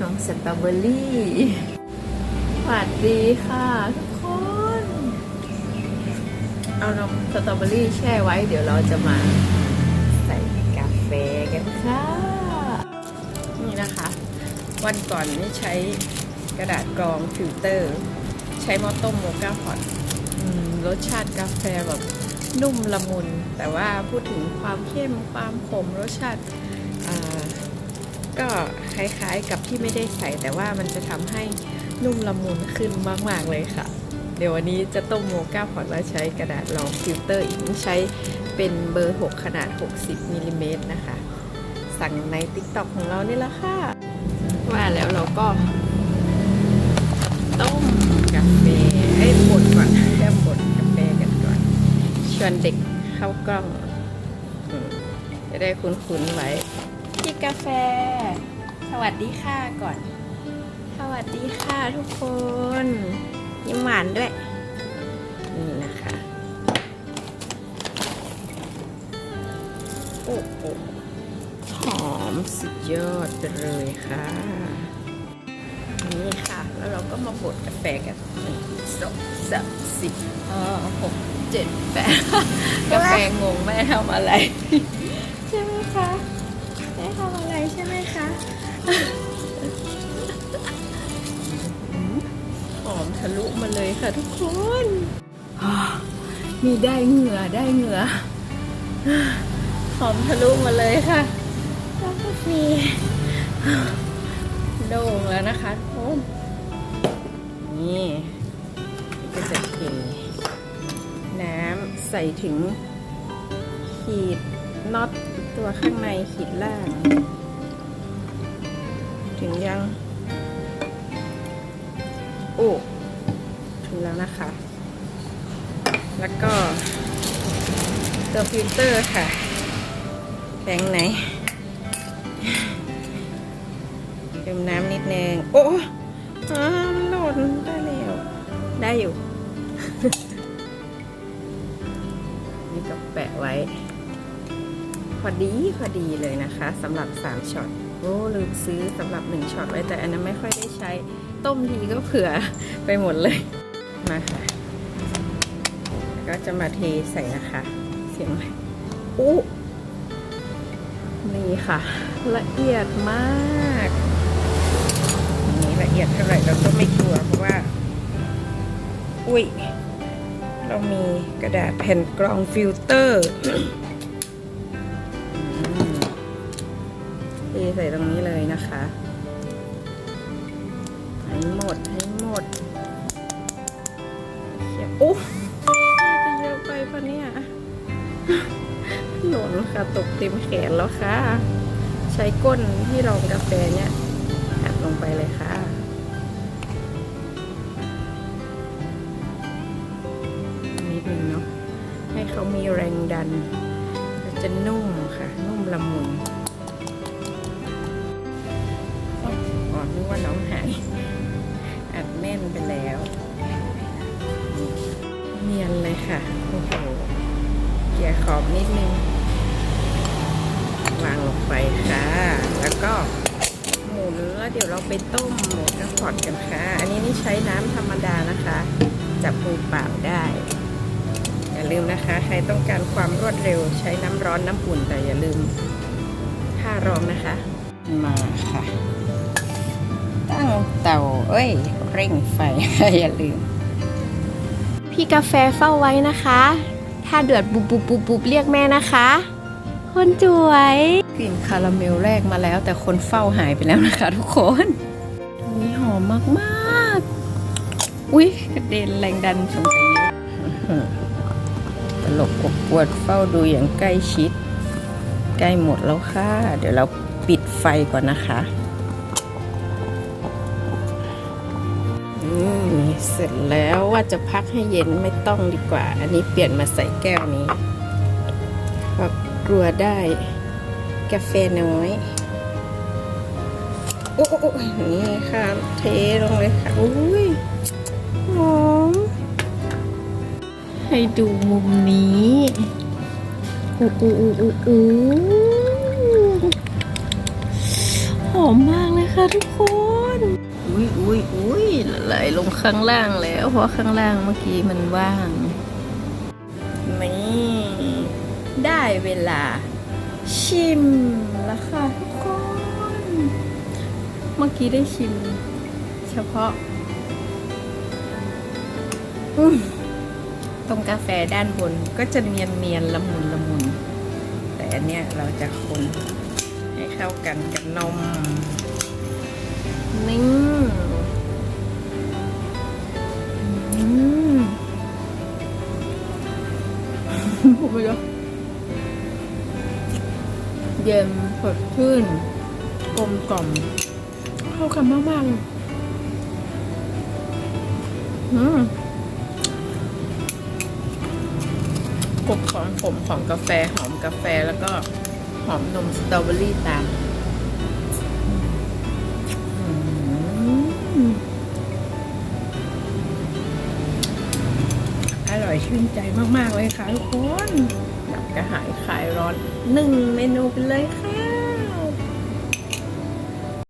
น้องสตรอเบอรี่สวัสดีค่ะทุกคน เอาน้องสตรอเบอรี่แช่ไว้ เดี๋ยวเราจะมาใส่กาแฟกันค่ะ นี่นะคะ วันก่อนนี่ใช้กระดาษกรองฟิลเตอร์ ใช้หมอต้มโมกาพอตรสชาติกาแฟแบบนุ่มละมุน แต่ว่าพูดถึงความเข้มความขมรสชาติ ก็คล้ายๆกับที่ไม่ได้ใส่แต่ว่ามันจะทำให้นุ่มละมุนขึ้นมากๆเลยค่ะ เดี๋ยววันนี้จะต้มโมกาพอตแล้วใช้กระดาษรองฟิลเตอร์อีกใช้เป็นเบอร์ 6 ขนาด 60มิลลิเมตรนะคะ สั่งใน TikTok ของเรานี่แหละค่ะ ว่าแล้วเราก็ ต้มกาแฟให้บดก่อนเริ่มบดกาแฟกันก่อน ชวนเด็กเข้ากล้อง จะได้คุ้นๆไว้ พี่กาแฟ สวัสดีค่ะก่อน สวัสดีค่ะทุกคน ยิ้มหวานด้วย นี่นะคะโอ้โหหอมสุดยอดเลยค่ะ นี่ค่ะ แล้วเราก็มาบดกาแฟกันหนึ่งสองสามสี่ห้าหกเจ็ดแปดกาแฟงงแม่ทำอะไร ใช่ไหมคะ ใช่ไหมคะหอมทะลุมาเลยค่ะทุกคนมีได้เหงื่อได้เหงื่อหอมทะลุมาเลยค่ะแล้วก็มีโด่งแล้วนะคะทุกคนนี่ก็จะเทน้ำใส่ถึงขีดน็อตตัวข้างในขีดล่าง ถึงยัง โอ้ ถึงแล้วนะคะ แล้วก็ตัวฟิลเตอร์ค่ะแข็งไหนเติมน้ำนิดนึง โอ้อ่ามันหล่นได้แล้ว ได้อยู่ นี่ก็แปะไว้ พอดีพอดีเลยนะคะสำหรับ 3ช็อต โอ้ลืมซื้อสำหรับ1ช็อตไว้แต่อันนั้นไม่ค่อยได้ใช้ต้มทีก็เผื่อไปหมดเลย มาค่ะ ก็จะมาเทใส่นะคะ เสียงอะไรอู้นี่ค่ะ ละเอียดมากนี่ละเอียดเท่าไหร่เราก็ไม่กลัวเพราะว่า อุ้ย เรามีกระดาษแผ่นกรองฟิลเตอร์ ใส่ตรงนี้เลยนะคะให้หมดให้หมดเขียโอ้น่าจะเยอะไปปะเนี่ยหล่นค่ะตกเต็มแขนแล้วค่ะ ใช้ก้นที่รองกาแฟเนี่ยอัดลงไปเลยค่ะนิดนึงเนาะให้เขามีแรงดันจะนุ่มค่ะ นุ่มละมุน อ๋อนึกว่าน้องหายอัดแน่นไปแล้วเนียนเลยค่ะ โอ้โหเกี่ยขอบนิดนึง วางลงไปค่ะ แล้วก็หมุนแล้วเดี๋ยวเราไปต้มหมูกระพอดกันค่ะ อันนี้นี่ใช้น้ำธรรมดานะคะ จับมือเปล่าได้ อย่าลืมนะคะ ใครต้องการความรวดเร็วใช้น้ำร้อนน้ำอุ่นแต่อย่าลืมผ้ารองนะคะ มาค่ะ ตั้งเตาเอ้ย เร่งไฟ อย่าลืม พี่กาแฟเฝ้าไว้นะคะ ถ้าเดือดบุบบุบบุบบุบเรียกแม่นะคะ คนสวยกลิ่นคาราเมลแรกมาแล้ว แต่คนเฝ้าหายไปแล้วนะคะทุกคนนี่หอมมากๆ อุ๊ยกระเด็นแรงดันสงสัยเยอะอื้อหือตลกกบปวดเฝ้าดูอย่างใกล้ชิด ใกล้หมดแล้วค่ะ เดี๋ยวเราปิดไฟก่อนนะคะ เสร็จแล้วว่าจะพักให้เย็นไม่ต้องดีกว่า อันนี้เปลี่ยนมาใส่แก้วนี้เพราะกลัวได้กาแฟน้อยโอ้โอ้นี่ค่ะเทลงเลยค่ะอุ้ยหอมให้ดูมุมนี้อู้อู้อู้อู้อู้อมมากเลยค่ะทุกคน อุ้ยอุ้ยอุ้ยไหลลงข้างล่างแล้ว เพราะข้างล่างเมื่อกี้มันว่าง นี่ ได้เวลา ชิมแล้วค่ะทุกคน เมื่อกี้ได้ชิม เฉพาะตรงกาแฟด้านบนก็จะเนียนเนียนละมุนละมุน แต่อันเนี้ยเราจะคนให้เข้ากันกับนมนี่ ผมไม่รู้เย็นสดชื่นกลมกล่อม เข้ากันมากๆเลยอืมกบของผมของกาแฟหอมกาแฟแล้วก็หอมนมสตรอเบอรี่ตาม อยชื่นใจมาก ๆ เลยค่ะทุกคนดับกระหายคลายร้อนหนึ่งเมนูไปเลยค่ะ